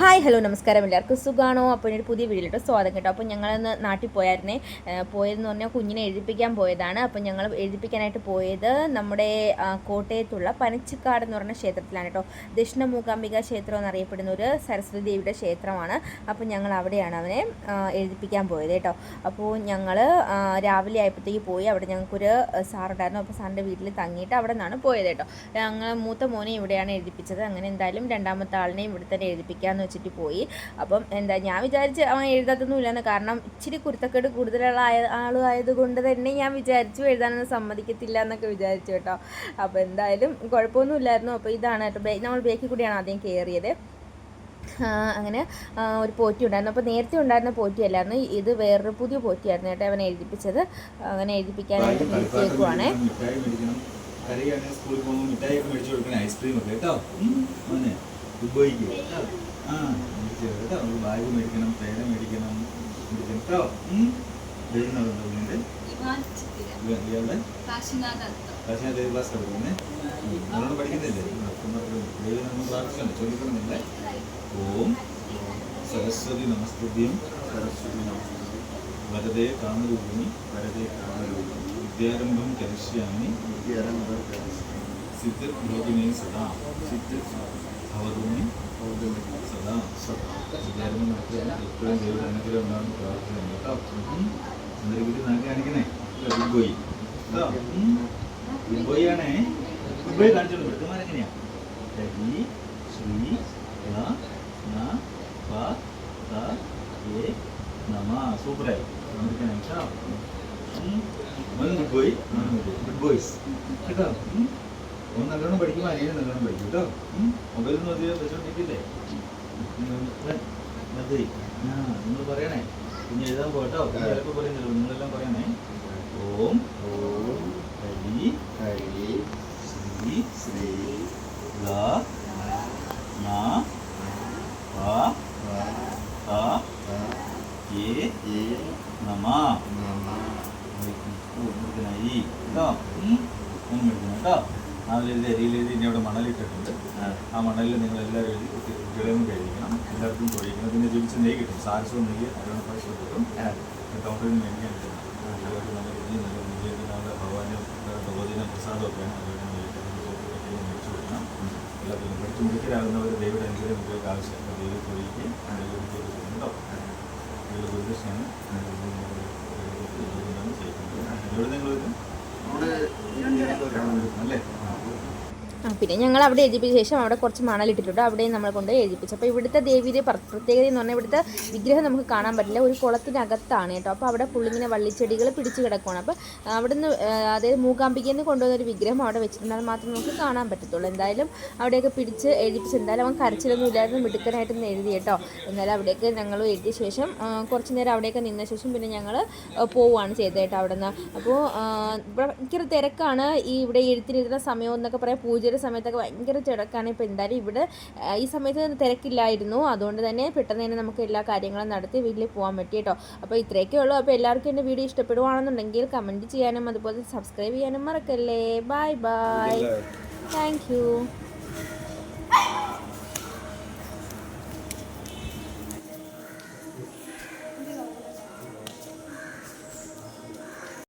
Hi hello നമസ്കാരം. എല്ലാവർക്കും സുഖാണോ? അപ്പോൾ ഒരു പുതിയ വീഡിയോയിലോട്ട് സ്വാഗതം കേട്ടോ. അപ്പോൾ ഞങ്ങളിന്ന് നാട്ടിൽ പോയായിരുന്നേ. പോയതെന്ന് പറഞ്ഞാൽ കുഞ്ഞിനെ എഴുതിപ്പിക്കാൻ പോയതാണ്. അപ്പോൾ ഞങ്ങൾ എഴുതിപ്പിക്കാനായിട്ട് പോയത് നമ്മുടെ കോട്ടയത്തുള്ള പനച്ചിക്കാട് എന്ന് പറഞ്ഞ ക്ഷേത്രത്തിലാണ് കേട്ടോ. ദക്ഷിണ മൂകാംബിക ക്ഷേത്രം എന്നറിയപ്പെടുന്ന ഒരു സരസ്വതി ദേവിയുടെ ക്ഷേത്രമാണ്. അപ്പോൾ ഞങ്ങൾ അവിടെയാണ് അവനെ എഴുതിപ്പിക്കാൻ പോയത് കേട്ടോ. അപ്പോൾ ഞങ്ങൾ രാവിലെ ആയപ്പോഴത്തേക്ക് പോയി. അവിടെ ഞങ്ങൾക്കൊരു സാറുണ്ടായിരുന്നു. അപ്പോൾ സാറിന്റെ വീട്ടിൽ തങ്ങിയിട്ട് അവിടെ നിന്നാണ് പോയത് കേട്ടോ. ഞങ്ങൾ മൂത്ത മോനെ ഇവിടെയാണ് എഴുതിപ്പിച്ചത്. അങ്ങനെ എന്തായാലും രണ്ടാമത്തെ ആളിനെയും ഇവിടെ തന്നെ എഴുതിപ്പിക്കാമെന്ന് വെച്ചിട്ട് പോയി. അപ്പം എന്താ ഞാൻ വിചാരിച്ച് അവൻ എഴുതാത്തൊന്നുമില്ലെന്ന്. കാരണം ഇച്ചിരി കുരുത്തക്കേട് കൂടുതലുള്ള ആയ ആളും ആയതുകൊണ്ട് തന്നെ ഞാൻ വിചാരിച്ചു എഴുതാനൊന്നും സമ്മതിക്കത്തില്ല എന്നൊക്കെ വിചാരിച്ചു കേട്ടോ. അപ്പോൾ എന്തായാലും കുഴപ്പമൊന്നുമില്ലായിരുന്നു. അപ്പോൾ ഇതാണ് കേട്ടോ നമ്മൾ ബേക്കിൽ കൂടിയാണ് ആദ്യം കയറിയത് അങ്ങനെ ഒരു പോറ്റി ഉണ്ടായിരുന്നു. അപ്പോൾ നേരത്തെ ഉണ്ടായിരുന്ന പോറ്റി അല്ലായിരുന്നു. ഇത് വേറൊരു പുതിയ പോറ്റിയായിരുന്നു കേട്ടോ അവനെ എഴുതിപ്പിച്ചത്. അങ്ങനെ എഴുതിപ്പിക്കാനായിട്ട് നിർത്തിയേക്കുവാണേ സ്കൂളിൽ പോകുമ്പോൾ മിഠായി ഒക്കെ മേടിച്ചു കൊടുക്കണേ ഐസ്ക്രീം ഒക്കെ കേട്ടോ? ദുബായിക്ക് ആ കേട്ടോ നമുക്ക് ബാഗ് മേടിക്കണം പേന മേടിക്കണം മേടിക്കണം കേട്ടോ ഇയാളുടെ ക്ലാസ് പഠിക്കുന്നേ? പഠിക്കുന്നില്ലേ? പ്രാർത്ഥിക്കണം ചോദിക്കണമെന്നില്ല ഓം സരസ്വതി നമസ്തുഭ്യം സരസ്വതി വരദേ കാമരൂപിണി വരതേ കാമരൂപിണി വിദ്യാരംഭം കരിഷ്യാമി. വിദ്യാരംഭം സിദ്ധിർഭോഗിനി സദാ. സിദ്ധിർ ഭവതൂമി സദാ സദാ വിദ്യാരംഭം നടത്തുകയാണ് എപ്പോഴും ദൈവം അനുഗ്രഹം ഉണ്ടാകുന്ന പ്രാർത്ഥന കേട്ടോ എന്നിട്ട് വീട്ടിൽ നാക്കി കാണിക്കണേ ഗുഡ് ബോയ് കേട്ടോ ഗുഡ് ബോയ് ഗുഡ് ബോയ് കാണിച്ചോളൂ വൃദ്ധമാർ എങ്ങനെയാ ഹരി ശ്രീ ല ന പ ത എ നമ സൂപ്പറായി കാണിക്കണം കേട്ടോ ഗുഡ് ബോയ് ഗുഡ് ബോയ്സ് കേട്ടോ. ഒന്ന് നല്ലോണം പഠിക്കും അനിയനും നല്ലോണം പഠിക്കും കേട്ടോ മൊബൈലിൽ നിന്ന് അധികം വെച്ചോണ്ടിരിക്കില്ലേ? ആ നിങ്ങൾ പറയണേ. പിന്നെ എഴുതാൻ പോട്ടോ ചിലപ്പോൾ പറയുന്നില്ല നിങ്ങളെല്ലാം പറയണേ. ഓം ഓം ഹരി ഹരി ശ്രീ ശ്രീ ല ന പ ത എ നമ. മുഴുക്കനായി കേട്ടോ ഓം എടുക്കണം കേട്ടോ അതിലെഴുതി അരിയിലെഴുതി ഇനി അവിടെ മണലിട്ടിട്ടുണ്ട്. ആ മണലിൽ നിങ്ങൾ എല്ലാവരും എഴുതി കുട്ടികളെയും കഴിക്കണം എല്ലാവർക്കും കഴിക്കണം. പിന്നെ ജീവിച്ച് നെയ്യ് കിട്ടും. സാരസവും നെയ്യ് അരുണ പൈസ കിട്ടും. കൗണ്ടറിൽ മേടിക്കാൻ കിട്ടും എല്ലാവർക്കും നല്ല രുചി നല്ല രുചിയൊക്കെ നല്ല ഭഗവാനും ഭഗവതിനും പ്രസാദമൊക്കെയാണ് അതുകൊണ്ട് മേടിച്ചു കൊടുക്കണം. എല്ലാത്തിനും പഠിച്ച് മുടിക്കലാകുന്നവർ ദൈവയുടെ അനുഗ്രഹം കുട്ടികൾക്ക് ആവശ്യമാണ് ദൈവം തൊഴിലേക്ക് ദൈവം കേട്ടോ ദൈവ ചെയ്യുന്നത് എവിടെ നിങ്ങൾ വരും അല്ലേ? ആ, പിന്നെ ഞങ്ങൾ അവിടെ എഴുതിപ്പിച്ച ശേഷം അവിടെ കുറച്ച് മണലിട്ടിട്ടുണ്ട് അവിടെയും നമ്മളെ കൊണ്ട് എഴുതിപ്പിച്ചു. അപ്പോൾ ഇവിടുത്തെ ദേവിയുടെ പ്ര- പ്രത്യേകത എന്ന് പറഞ്ഞാൽ ഇവിടുത്തെ വിഗ്രഹം നമുക്ക് കാണാൻ പറ്റില്ല. ഒരു കുളത്തിനകത്താണ് കേട്ടോ. അപ്പോൾ അവിടെ പുള്ളിങ്ങനെ വള്ളിച്ചെടികൾ പിടിച്ച് കിടക്കുകയാണ് അപ്പോൾ അവിടുന്ന് അതായത് മൂകാംബികയിൽ നിന്ന് കൊണ്ടുവന്ന വിഗ്രഹം അവിടെ അത് മാത്രമേ നമുക്ക് കാണാൻ പറ്റത്തുള്ളൂ. എന്തായാലും അവിടെയൊക്കെ പിടിച്ച് എഴുതിപ്പിച്ച് എന്തായാലും അവൻ കരച്ചിലൊന്നും ഇല്ലായിരുന്നു. മിടുക്കനായിട്ട് നിന്ന് എഴുതി കേട്ടോ. എന്നാലും അവിടെയൊക്കെ ഞങ്ങൾ എഴുതിയ ശേഷം കുറച്ച് നേരം അവിടെയൊക്കെ നിന്ന ശേഷം പിന്നെ ഞങ്ങൾ പോവുകയാണ് ചെയ്തത് കേട്ടോ അവിടെ നിന്ന് അപ്പോൾ ഭയങ്കര തിരക്കാണ്. ഈ ഇവിടെ എഴുത്തിനിരുന്ന സമയം എന്നൊക്കെ പറയാം പൂജയുടെ സമയത്തൊക്കെ ഭയങ്കര തിരക്കാണ്. ഇപ്പോൾ എന്തായാലും ഇവിടെ ഈ സമയത്ത് തിരക്കില്ലായിരുന്നു. അതുകൊണ്ട് തന്നെ പെട്ടെന്ന് തന്നെ നമുക്ക് എല്ലാ കാര്യങ്ങളും നടത്തി വീട്ടിൽ പോകാൻ പറ്റി കേട്ടോ. അപ്പോൾ ഇത്രയൊക്കെ ഉള്ളൂ. അപ്പോൾ എല്ലാവർക്കും എന്റെ വീഡിയോ ഇഷ്ടപ്പെടുവാണെന്നുണ്ടെങ്കിൽ കമന്റ് ചെയ്യാനും അതുപോലെ സബ്സ്ക്രൈബ് ചെയ്യാനും മറക്കല്ലേ. Bye bye. Thank you.